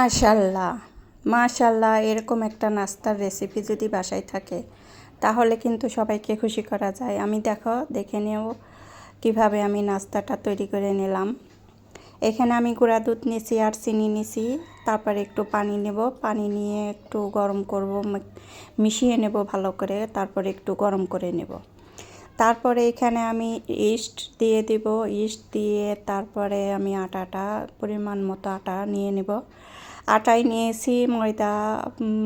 মাশাল্লাহ মাশাল্লাহ এরকম একটা নাস্তার রেসিপি যদি বাসায় থাকে, তাহলে কিন্তু সবাইকে খুশি করা যায়। আমি দেখো, দেখে নিও কীভাবে আমি নাস্তাটা তৈরি করে নিলাম। এখানে আমি গুঁড়া দুধ নিছি আর চিনি নিছি, তারপরে একটু পানি নেব। পানি নিয়ে একটু গরম করব মিশিয়ে নেব ভালো করে, তারপরে একটু গরম করে নেব। তারপরে এখানে আমি ইস্ট দিয়ে দিব, ইস্ট দিয়ে তারপরে আমি আটাটা, পরিমাণ মতো আটা নিয়ে নেব। আটাই নিয়েছি, ময়দা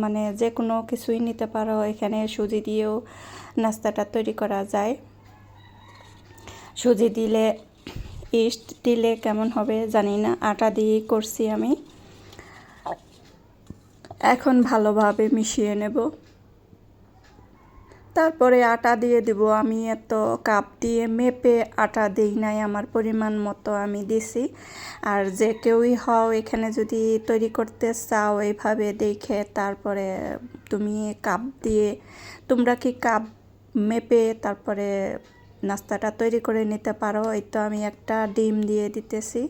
মানে যে কোনো কিছুই নিতে পারো। এখানে সুজি দিয়েও নাস্তাটা তৈরি করা যায়। সুজি দিলে ইস্ট দিলে কেমন হবে জানি না, আটা দিয়ে করছি আমি। এখন ভালোভাবে মিশিয়ে নেব। তারপরে আটা দিয়ে দিব। আমি এত কাপ দিয়ে মেপে আটা দিই নাই, আমার পরিমাণ মতো আমি দিছি। আর যে কেউই হও, এখানে যদি তৈরি করতে চাও এইভাবে দেখে তারপরে তুমি কাপ দিয়ে, তোমরা কি কাপ মেপে তারপরে নাস্তাটা তৈরি করে নিতে পারো? এই তো আমি একটা ডিম দিয়ে দিতেছি।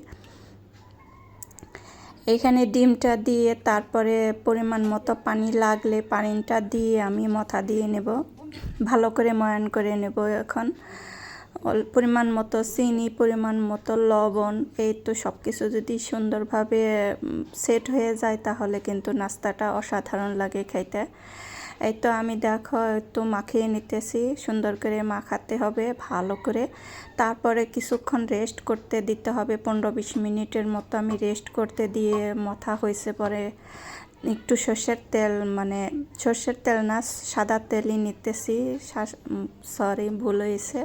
এখানে ডিমটা দিয়ে তারপরে পরিমাণ মতো পানি লাগলে পানিটা দিয়ে আমি মথা দিয়ে নেব। ভালো করে ময়ান করে নেব এখন। পরিমাণ মতো চিনি, পরিমাণ মতো লবণ, এই তো সব কিছু যদি সুন্দরভাবে সেট হয়ে যায় তাহলে কিন্তু নাস্তাটা অসাধারণ লাগে খাইতে এই তো আমি দেখো, একটু মাখিয়ে নিতেছি। সুন্দর করে মাখাতে হবে, ভালো করে। তারপরে কিছুক্ষণ রেস্ট করতে দিতে হবে। পনেরো বিশ মিনিটের মতো আমি রেস্ট করতে দিয়ে মথা হয়েছে পরে একটু সর্ষের তেল মানে সর্ষের তেল না, সাদা তেলই নিতেছি। সরি ভুল হয়েছে।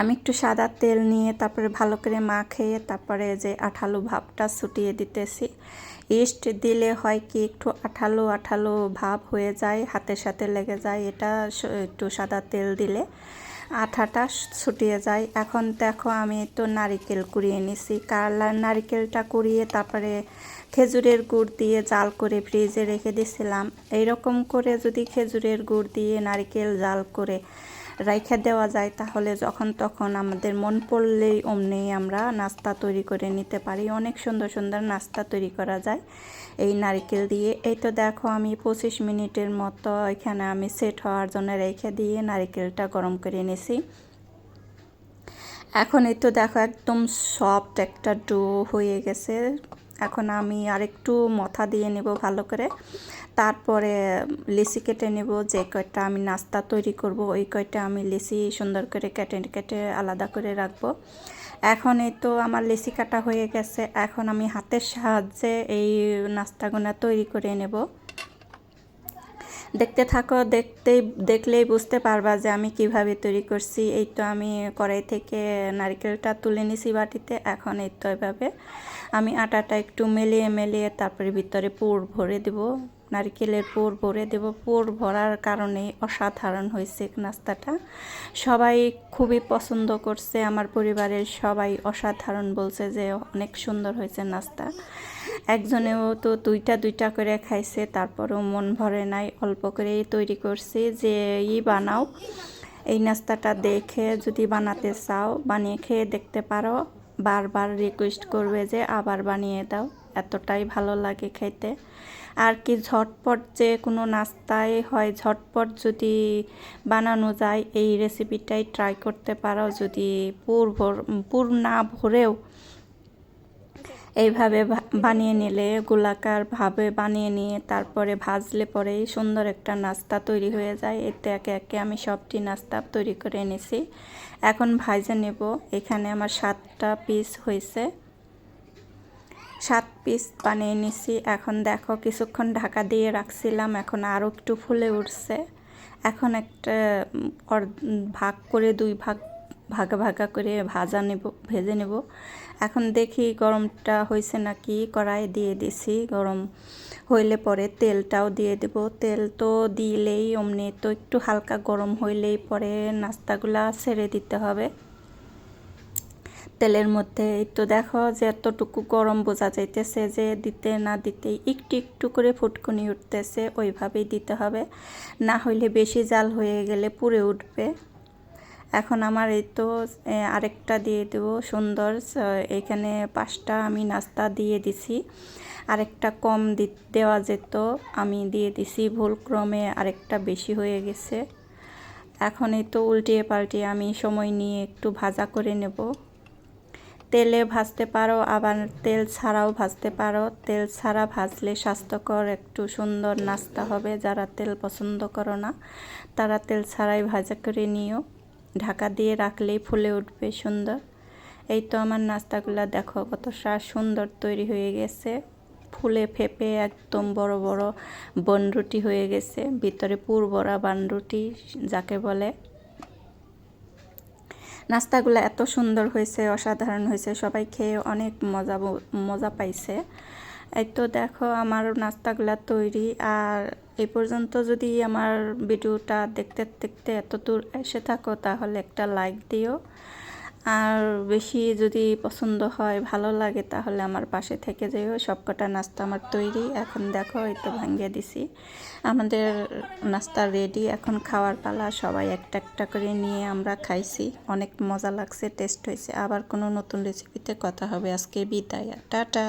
আমি একটু সাদা তেল নিয়ে তারপরে ভালো করে মাখিয়ে তারপরে যে আঠালো ভাবটা ছুটিয়ে দিতেছি। ইস্ট দিলে হয় কি একটু আঠালো আঠালো ভাব হয়ে যায়, হাতের সাথে লেগে যায়। এটা একটু সাদা তেল দিলে আঠাটা ছুটিয়ে যায়। এখন দেখো আমি তো নারিকেল কুড়িয়ে নিছি। কালার নারিকেলটা কুড়িয়ে তারপরে খেজুরের গুড় দিয়ে জাল করে ফ্রিজে রেখে দিছিলাম। এইরকম করে যদি খেজুরের গুড় দিয়ে নারিকেল জাল করে রাইখা দেওয়া যায়, তাহলে যখন তখন আমাদের মন পড়লেই অমনি আমরা নাস্তা তৈরি করে নিতে পারি। অনেক সুন্দর সুন্দর নাস্তা তৈরি করা যায় এই নারিকেল দিয়ে। এই তো দেখো আমি পঁচিশ মিনিটের মতো এখানে আমি সেট হওয়ার জন্য রেখে দিয়ে নারিকেলটা গরম করে নিয়েছি এখন এই তো দেখো একদম সফট একটা ডো হয়ে গেছে। এখন আমি আরেকটু মথা দিয়ে নেব ভালো করে। তারপরে লেসি কেটে নেব, যে কয়টা আমি নাস্তা তৈরি করব, ওই কয়টা আমি লেসি সুন্দর করে কেটে কেটে আলাদা করে রাখব। এখন এই তো আমার লেসি কাটা হয়ে গেছে, এখন আমি হাতের সাহায্যে এই নাস্তাগুনা তৈরি করে নেব। দেখতে থাকো, দেখতেই, দেখলেই বুঝতে পারবা যে আমি কীভাবে তৈরি করছি। এই তো আমি কড়াই থেকে নারকেলটা তুলে নিছি বাটিতে, এখন এই তো এভাবে। আমি আটাটা একটু মেলিয়ে মেলিয়ে তারপরে ভিতরে পুর ভরে দেব। নারকেলের পুর ভরে দেব। পুর ভরার কারণে অসাধারণ হয়েছে নাস্তাটা। সবাই খুবই পছন্দ করছে। আমার পরিবারের সবাই অসাধারণ বলছে যে অনেক সুন্দর হয়েছে নাস্তা। একজনেও তো দুইটা দুইটা করে খাইছে, তারপরেও মন ভরে নাই, অল্প করেই তৈরি করছি যে ই বানাও। এই নাস্তাটা দেখে যদি বানাতে চাও, বানিয়ে খেয়ে দেখতে পারো। বারবার রিকোয়েস্ট করবে যে আবার বানিয়ে দাও, এতটাই ভালো লাগে খেতে। আর কি ঝটপট যে কোনো নাস্তায় হয়, ঝটপট যদি বানানো যায়, এই রেসিপিটাই ট্রাই করতে পারো। যদি পুর ভর, পুর না ভরেও এইভাবে বানিয়ে নিলে গোলাকারভাবে বানিয়ে নিয়ে তারপরে ভাজলে পরেই সুন্দর একটা নাস্তা তৈরি হয়ে যায়। এতে একে একে আমি সবটি নাস্তা তৈরি করে এনেছি। এখন ভাজে নেব। এখানে আমার সাতটা পিস হয়েছে। সাত পিস বানিয়ে নিছি। এখন দেখো কিছুক্ষণ ঢাকা দিয়ে রাখছিলাম। এখন আরও একটু ফুলে উঠছে। এখন একটা ভাগ করে দুই ভাগ ভাগা ভাগা করে ভাজা নেব, ভেজে নেব। এখন দেখি গরমটা হয়েছে নাকি? কড়াই দিয়ে দিছি, গরম হইলে পরে তেলটাও দিয়ে দেব। তেল তো দিলেই অমনি, তো একটু হালকা গরম হইলেই পরে নাস্তাগুলা ছেড়ে দিতে হবে। তেলের মধ্যে তো দেখো যে এতটুকু গরম বোঝা যাইতেছে যে দিতে না দিতে একটু একটু করে ফুটকুনি উঠতেছে, ওইভাবেই দিতে হবে। না হইলে বেশি জাল হয়ে গেলে পুড়ে উঠবে। এখন আমার এই তো আরেকটা দিয়ে দেবো সুন্দর। এখানে পাঁচটা আমি নাস্তা দিয়ে দিছি। আরেকটা কম দি, দেওয়া যেত, আমি দিয়ে দিছি। ভুলক্রমে আরেকটা বেশি হয়ে গেছে। এখন এই তো উল্টিয়ে পাল্টিয়ে আমি সময় নিয়ে একটু ভাজা করে নেব। তেলে ভাজতে পারো, আবার তেল ছাড়াও ভাজতে পারো। তেল ছাড়া ভাজলে স্বাস্থ্যকর, একটু সুন্দর নাস্তা হবে। যারা তেল পছন্দ করো না, তারা তেল ছাড়াই ভাজা করে নিও। ঢাকা দিয়ে রাখলেই ফুলে উঠবে সুন্দর। এই তো আমার নাস্তাগুলো দেখো, কত সা- সুন্দর তৈরি হয়ে গেছে। ফুলে ফেপে একদম বড় বড় বনরুটি হয়ে গেছে, ভিতরে পুরবরা বানরুটি যাকে বলে। নাস্তাগুলো এত সুন্দর হয়েছে, অসাধারণ হয়েছে, সবাই খেয়ে অনেক মজা মজা পাইছে। এই তো দেখো, আমার নাস্তাগুলো তৈরি আর এই পর্যন্ত যদি আমার ভিডিওটা দেখতে দেখতে এত দূর এসে থাকো, তাহলে একটা লাইক দিও। আর বেশি যদি পছন্দ হয়, ভালো লাগে, তাহলে আমার পাশে থেকে যেও। সবকটা নাস্তা আমার তৈরি, এখন দেখো এই তো ভাঙিয়ে দিছি। আমাদের নাস্তা রেডি এখন খাওয়ার পালা, সবাই একটা একটা করে নিয়ে আমরা খাইছি। অনেক মজা লাগছে টেস্ট হয়েছে। আবার কোনো নতুন রেসিপিতে কথা হবে। আজকে বিদায়। টাটা!